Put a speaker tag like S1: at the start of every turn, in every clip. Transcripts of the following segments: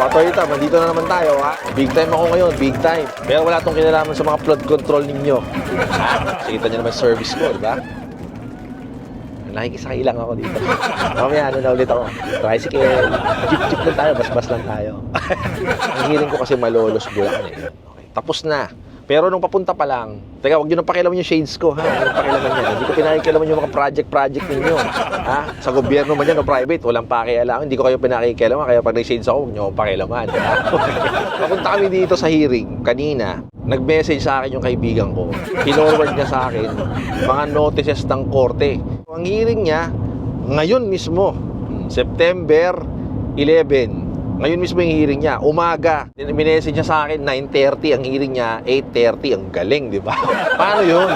S1: Oh, Tam, nandito na naman tayo ha. Big time ako ngayon, big time. Pero wala tong kinalaman sa mga flood control ninyo. Kita nyo naman service ko, di ba? Nakikisakay lang ako dito. Mamaya, ano na ulit ako. Tricycle, jeep-jeep lang tayo, bas-bas lang tayo. Ang hiling ko kasi malolos Bulacan eh. Okay, tapos na. Pero nung papunta pa lang, teka, wag nyo nang pakialaman yung shades ko, ha? Huwag pakialaman yan. Hindi ko pinakikialaman yung mga project-project ninyo. Ha? Sa gobyerno man yan o private, walang pakialam. Hindi ko kayo pinakikialaman. Kaya pag nag-shades ako, huwag nyo akong pakialaman. ha? Papunta kami dito sa hearing kanina. Nag-message sa akin yung kaibigan ko. Pinorward niya sa akin mga notices ng korte. Ang hearing niya, ngayon mismo, September 11. Ngayon mismo yung hearing niya, umaga. Minessage niya sa akin, 9.30. Ang hearing niya, 8.30. Ang galing, di ba? Paano yun?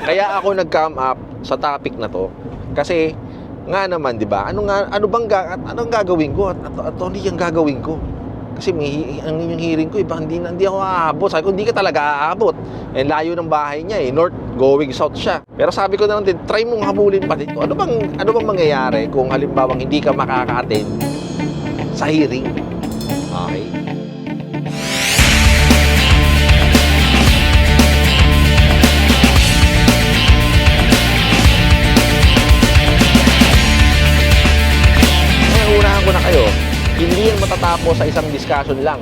S1: Kaya ako nag-come up sa topic na to. Kasi, nga naman, di ba? Ano, nga, ano bang ga, at anong gagawin ko? At, at, at ano yung gagawin ko? Kasi may, ang inyong hearing ko, iba, hindi, hindi ako aabot. Sabi ko, hindi ka talaga aabot. Eh, layo ng bahay niya eh. North, going south siya. Pero sabi ko na lang din, try mong habulin pa dito. Ano bang, ano bang mangyayari kung halimbawang hindi ka makaka-attend sa hearing? Okay? Unahan ko na kayo. Hindi yan matatapos sa isang discussion lang.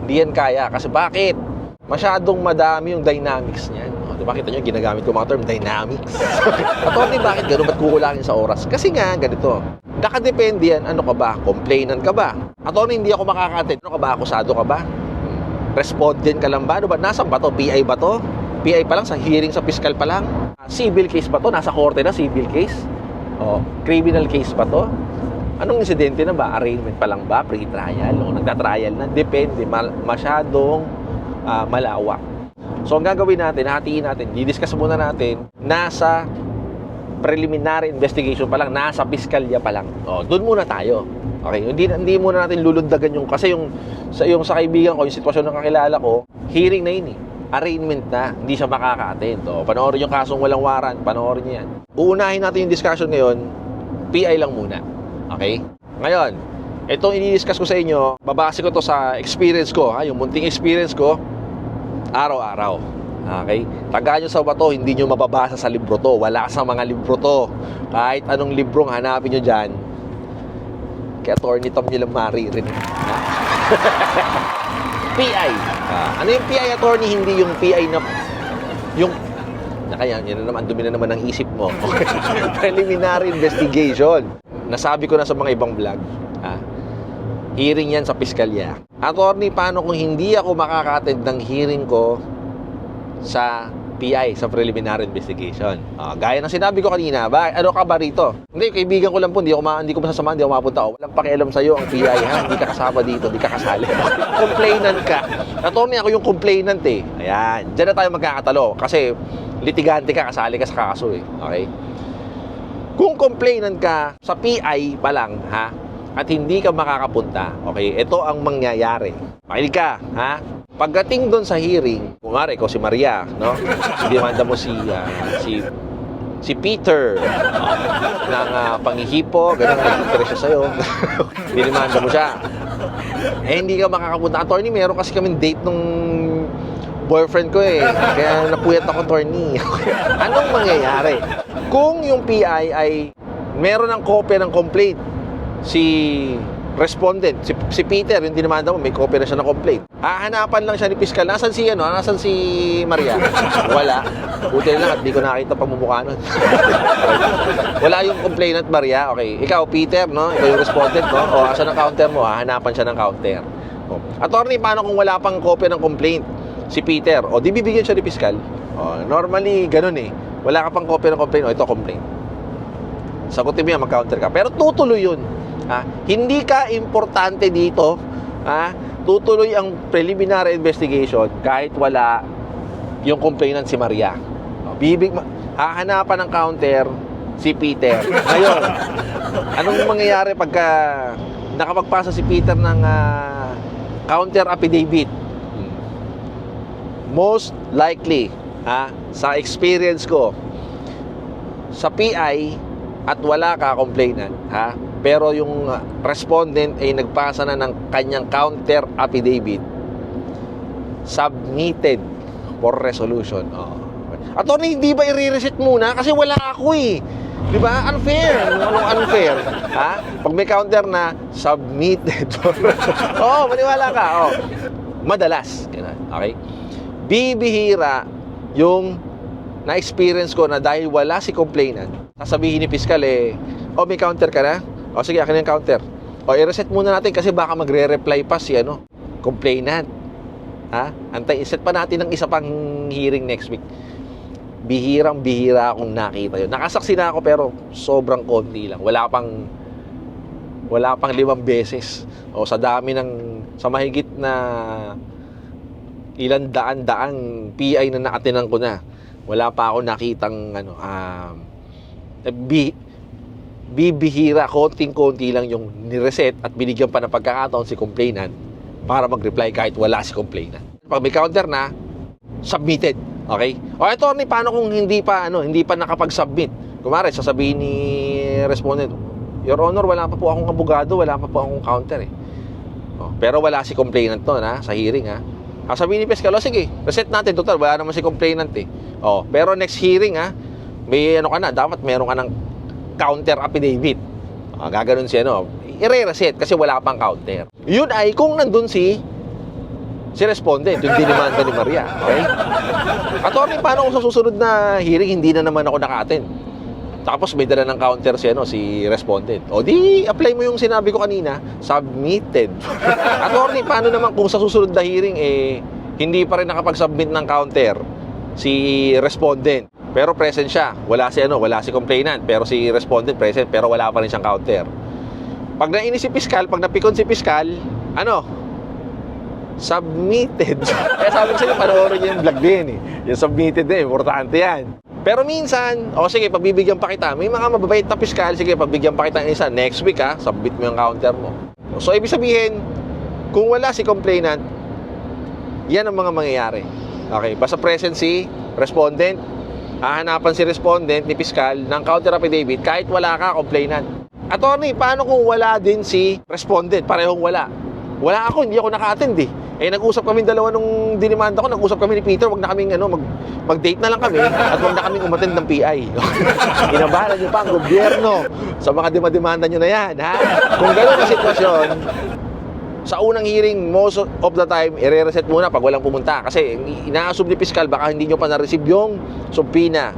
S1: Hindi yan kaya. Kasi bakit? Masyadong madami yung dynamics niyan. O, di ba kita nyo, ginagamit ko mga term, dynamics. Attorney, bakit ganun? Ba't kukulangin sa oras? Kasi nga, ganito. Nakadepende yan, ano ka ba? Complainant ka ba? Attorney, hindi ako makaka-attend. Ano ka ba? Akusado ka ba? Respondent ka lang ba? Ano ba? Nasaan ba to? PI ba to? PI pa lang sa hearing sa fiscal pa lang? Civil case ba to? Nasa korte na, civil case? O, criminal case ba to? Anong insidente na ba? Arraignment pa lang ba? Pre-trial? O nagta-trial na? Depende. Masyadong ah, malawak. So, ang gagawin natin, hatiin natin, didiscuss muna natin, nasa preliminary investigation pa lang, nasa piskalya pa lang. O, doon muna tayo. Okay, hindi, hindi muna natin lulundagan yung, kasi yung sa, yung sa kaibigan ko, yung sitwasyon ng kakilala ko, hearing na yun eh. Arraignment na, hindi siya makaka-attend. O, panoorin yung kasong walang warrant, panoorin niya yan. Uunahin natin yung discussion ngayon, PI lang muna. Okay? Ngayon, itong i-discuss ko sa inyo, babase ko to sa experience ko, ha? yung munting experience ko, araw-araw. Okay? Tagaan nyo sa bato, hindi nyo mababasa sa libro to. Wala sa mga libro to. Kahit anong librong hanapin nyo dyan, kaya attorney Tom nyo lang maririnig. PI. Ah, ano yung PI attorney? Hindi yung PI na yung na kaya yan na naman dumi na naman ang isip mo. Preliminary investigation. Nasabi ko na sa mga ibang vlog. Ah, hearing yan sa piskalya. Attorney, paano kung hindi ako makaka-attend ng hearing ko sa PI, sa preliminary investigation? Ah, gaya ng sinabi ko kanina, ba, ano ka ba rito? Hindi, kaibigan ko lang po, hindi ako, ma- hindi ko masasama, hindi ako mapunta. Oh, walang pakialam sa'yo ang PI, ha? Hindi ka kasama dito, hindi ka kasali. complainant ka. Attorney, ako yung complainant eh. Ayan, dyan na tayo magkakatalo. Kasi litigante ka, kasali ka sa kaso eh. Okay? Kung complainant ka sa PI pa lang, ha? At hindi ka makakapunta, okay? Ito ang mangyayari. Makinig ka, ha? Pagdating doon sa hearing, kumari ikaw si Maria, no? Demanda mo si ah, si si Peter ng ah, panghihipo, ganun nag-interest siya sa'yo. Dinimanda mo siya. Eh, hindi ka makakapunta. Attorney, meron kasi kami date nung boyfriend ko eh. Kaya napuyat ako, attorney. Anong mangyayari? Kung yung PI ay meron ng kopya ng complaint, si respondent, si, si Peter, yung dinamanda mo, may kopya na siya ng complaint. Hahanapan lang siya ni Piskal. Nasaan si, ano, nasaan si Maria? Wala. Buti na lang at di ko nakita pamumukha nun. Wala yung complainant, Maria. Okay. Ikaw, Peter, no? Ikaw yung respondent, no? O, asan ang counter mo? Hahanapan siya ng counter. O. Attorney, paano kung wala pang kopya ng complaint? Si Peter. O, di bibigyan siya ni Piskal. O, normally, ganun eh. Wala ka pang kopya ng complaint. O, ito complaint. Sagutin mo yan, mag-counter ka. Pero tutuloy yun. Ha? Hindi ka importante dito. Ha? Tutuloy ang preliminary investigation kahit wala yung complainant si Maria. Bibig, hahanapan ng counter si Peter. Ngayon, anong mangyayari pagka nakapagpasa si Peter ng ah, counter affidavit? Most likely, ha, sa experience ko, sa PI, at wala ka complainant, ha? Pero yung respondent ay nagpasa na ng kanyang counter affidavit submitted for resolution. Oh. Attorney, hindi ba i-reset muna? Kasi wala ako eh. Di ba? Unfair. Anong unfair? Ha? Pag may counter na submitted for Oo, oh, maniwala ka. Oh. Madalas. Okay? Bibihira yung na-experience ko na dahil wala si complainant, sasabihin ni fiscal eh, oh, may counter ka na? O sige, akin yung counter. O i-reset muna natin kasi baka magre-reply pa si ano, complainant. Ha? Antay, set pa natin ng isa pang hearing next week. Bihirang bihira akong nakita yun. Nakasaksi na ako pero sobrang konti lang. Wala pang wala pang limang beses. O sa dami ng sa mahigit na ilan daan-daang PI na naatinan ko na. Wala pa ako nakitang ano um, bi, bibihira, konting-konti lang yung nireset at binigyan pa ng pagkakataon si complainant para mag-reply kahit wala si complainant. Pag may counter na, submitted. Okay? O attorney, paano kung hindi pa ano, hindi pa nakapag-submit? Kumare, sasabihin ni respondent, Your Honor, wala pa po akong abogado, wala pa po akong counter eh. O, pero wala si complainant to na sa hearing ha. Ah, sabihin ni Pescal, "O, sige, reset natin, total, wala naman si complainant eh. O, pero next hearing ha, may ano ka na, dapat meron ka ng counter affidavit. Ah, gaganon si ano, i-reset kasi wala pang counter. Yun ay kung nandun si si respondent, yung dinimanda ni Maria. Okay? Attorney, paano kung sa susunod na hearing, hindi na naman ako naka-attend? Tapos may dala ng counter si, ano, si respondent. O di, apply mo yung sinabi ko kanina, submitted. Attorney, paano naman kung sa susunod na hearing, eh, hindi pa rin nakapag-submit ng counter si respondent. Pero present siya. Wala si ano, wala si complainant, pero si respondent present, pero wala pa rin siyang counter. Pag nainis si piskal, pag napikon si piskal, ano? Submitted. Kaya sabi ko sa'yo, panoorin yung vlog din eh. Yung submitted din, importante yan. Pero minsan, o sige, pagbibigyan pa kita, may mga mababait na piskal, sige, pagbigyan pa kita ng isa, next week ha, submit mo yung counter mo. So, ibig sabihin, kung wala si complainant, yan ang mga mangyayari. Okay, basta present si respondent, hahanapan si respondent ni piskal ng counter affidavit kahit wala ka complainant. Attorney, paano kung wala din si respondent? Parehong wala. Wala ako, hindi ako naka-attend eh. Eh, nag-usap kami dalawa nung dinimanda ko, nag-usap kami ni Peter, wag na kaming ano, mag, mag-date na lang kami at wag na kaming umattend ng PI. Inabahan niyo pa ang gobyerno sa mga dimademanda niyo na yan, ha? Kung gano'n ang sitwasyon, sa unang hearing, most of the time, i-reset muna pag walang pumunta. Kasi ina-assume ni Piskal, baka hindi nyo pa na-receive yung subpina.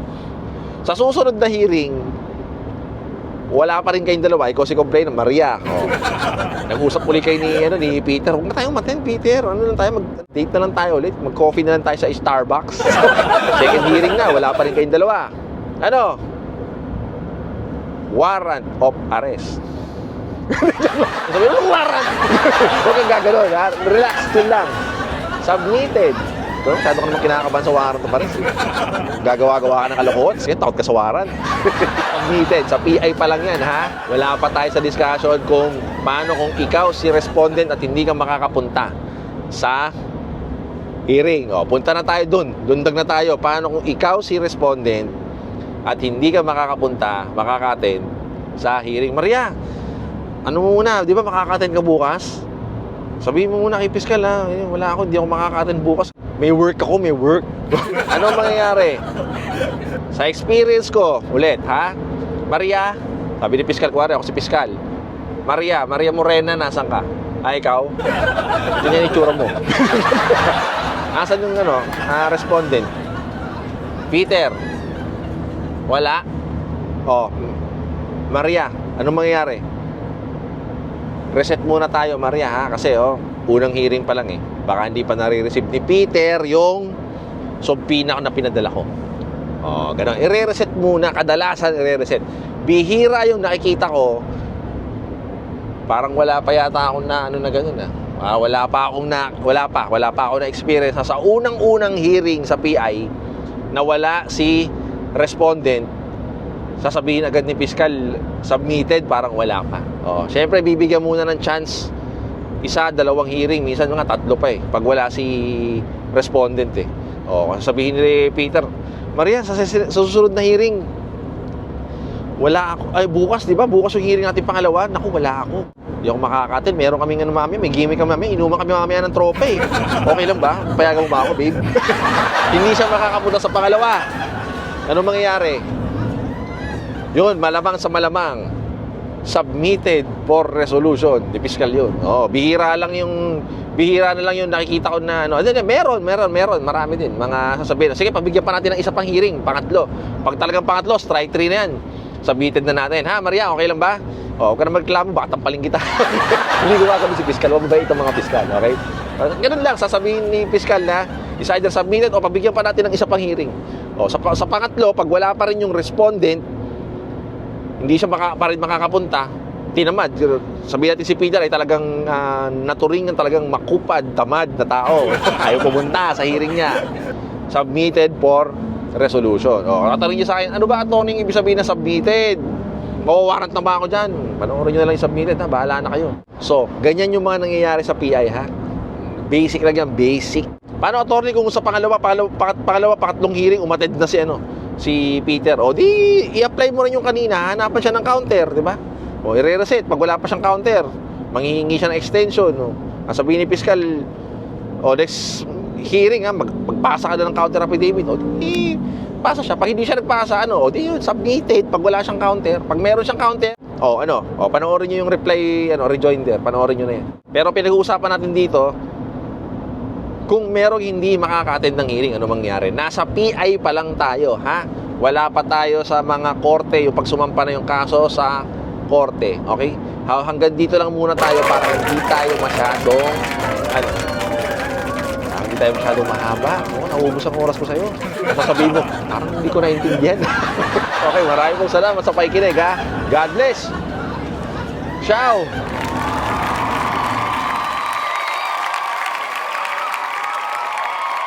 S1: Sa susunod na hearing, wala pa rin kayong dalawa. Ikaw si complainant, Maria. Oh. Nag-usap ulit kayo ni, ano, ni Peter. Huwag na tayong maten, Peter. Ano lang tayo, mag-date na lang tayo ulit. Mag-coffee na lang tayo sa Starbucks. Second hearing na, wala pa rin kayong dalawa. Ano? Warrant of arrest. Sabi mo, warrant! Huwag kang gaganon, ha? Relax, chill lang. Submitted. Ito, masyado ka naman kinakabahan sa warrant of arrest. Gagawa-gawa ka ng kalokohan. Sige, takot ka sa warrant. Submitted. Sa PI pa lang yan, ha? Wala pa tayo sa discussion kung paano kung ikaw si respondent at hindi ka makakapunta sa hearing. O, punta na tayo dun. Dundag na tayo. Paano kung ikaw si respondent at hindi ka makakapunta, makakaten sa hearing. Maria, ano mo muna, di ba makakaten ka bukas? Sabihin mo muna kay Piskal ha, eh, wala ako, hindi ako makakaten bukas. May work ako, may work. ano ang mangyayari? Sa experience ko, ulit ha? Maria, sabi ni Piskal, kuwari ako si Piskal. Maria, Maria Morena, nasan ka? Ah, ikaw? Ganyan yung itsura mo. Asan yung ano, ah, respondent? Peter, wala. Oh, Maria, anong mangyayari? Reset muna tayo, Maria, ha? Kasi, oh, unang hearing pa lang eh. Baka hindi pa nare-receive ni Peter yung subpina na pinadala ko. Oh, ganun. I-reset muna. Kadalasan, i-reset. Bihira yung nakikita ko. Parang wala pa yata akong na, ano na ganun, ah. Ah, wala pa akong na, wala pa, wala pa ako na experience sa unang-unang hearing sa PI na wala si respondent sasabihin agad ni fiscal submitted parang wala pa. Oh, syempre bibigyan muna ng chance isa, dalawang hearing, minsan mga tatlo pa eh pag wala si respondent eh. Oh, sabihin ni Peter, Maria sa, susunod na hearing Wala ako. Ay, bukas, di ba? Bukas yung hearing natin pangalawa. Naku, wala ako. Hindi ako makakatin. Meron kaming ano mami, may gimmick kami mami. Inuman kami mamaya ng tropa eh. Okay lang ba? Payagan mo ba ako, babe? Hindi siya makakapunta sa pangalawa. Ano mangyayari? Yun, malamang sa malamang. Submitted for resolution. Di fiscal yun. Oh, bihira lang yung bihira na lang yung nakikita ko na ano. Hindi, meron, meron, meron. Marami din. Mga sasabihin. Sige, pabigyan pa natin ng isa pang hearing. Pangatlo. Pag talagang pangatlo, strike 3 na yan. Submitted na natin. Ha, Maria, okay lang ba? O, huwag ka na magklamo, baka tampaling kita. Hindi gumagawa si Piskal. Huwag ba itong mga Piskal, okay? Ganun lang, sasabihin ni Piskal na is either submitted o pabigyan pa natin ng isa pang hearing. O, sa, sa pangatlo, pag wala pa rin yung respondent, hindi siya maka, pa rin makakapunta, tinamad. Sabihin natin si Peter ay talagang uh, naturingan talagang makupad, tamad na tao. Ayaw pumunta sa hearing niya. Submitted for resolution. O, tatanungin niya sa akin, ano ba yung ibig sabihin na submitted? Mawawarant na ba ako dyan? Panoorin nyo na lang yung submitted ha, bahala na kayo. So, ganyan yung mga nangyayari sa PI ha. Basic lang yan, basic. Paano attorney kung sa pangalawa, pangalawa, pangat, pangalawa pangatlong hearing, umatid na si ano, si Peter. O di, i-apply mo rin yung kanina, hanapan siya ng counter, di ba? O i-reset, pag wala pa siyang counter, manghihingi siya ng extension. O. Ang sabihin ni Piskal, o next hearing ha, mag, magpasa ka na ng counter affidavit. O di, pasa siya. Pag hindi siya nagpasa, ano, o di yun, submitted. Pag wala siyang counter, pag meron siyang counter, o ano, o panoorin niyo yung reply, ano, rejoinder, panoorin niyo na yan. Pero pinag-uusapan natin dito, kung merong hindi makaka-attend ng hearing, ano mangyari? Nasa PI pa lang tayo, ha? Wala pa tayo sa mga korte, yung pag sumampa na yung kaso sa korte, okay? Ha- Hanggang dito lang muna tayo para hindi tayo masyadong, ano, ah, hindi tayo masyadong mahaba. Oo, naubos ang oras ko sa'yo. Sasabihin mo, parang hindi ko naintindihan. okay, maraming salamat sa pakikinig, ha? God bless! Ciao!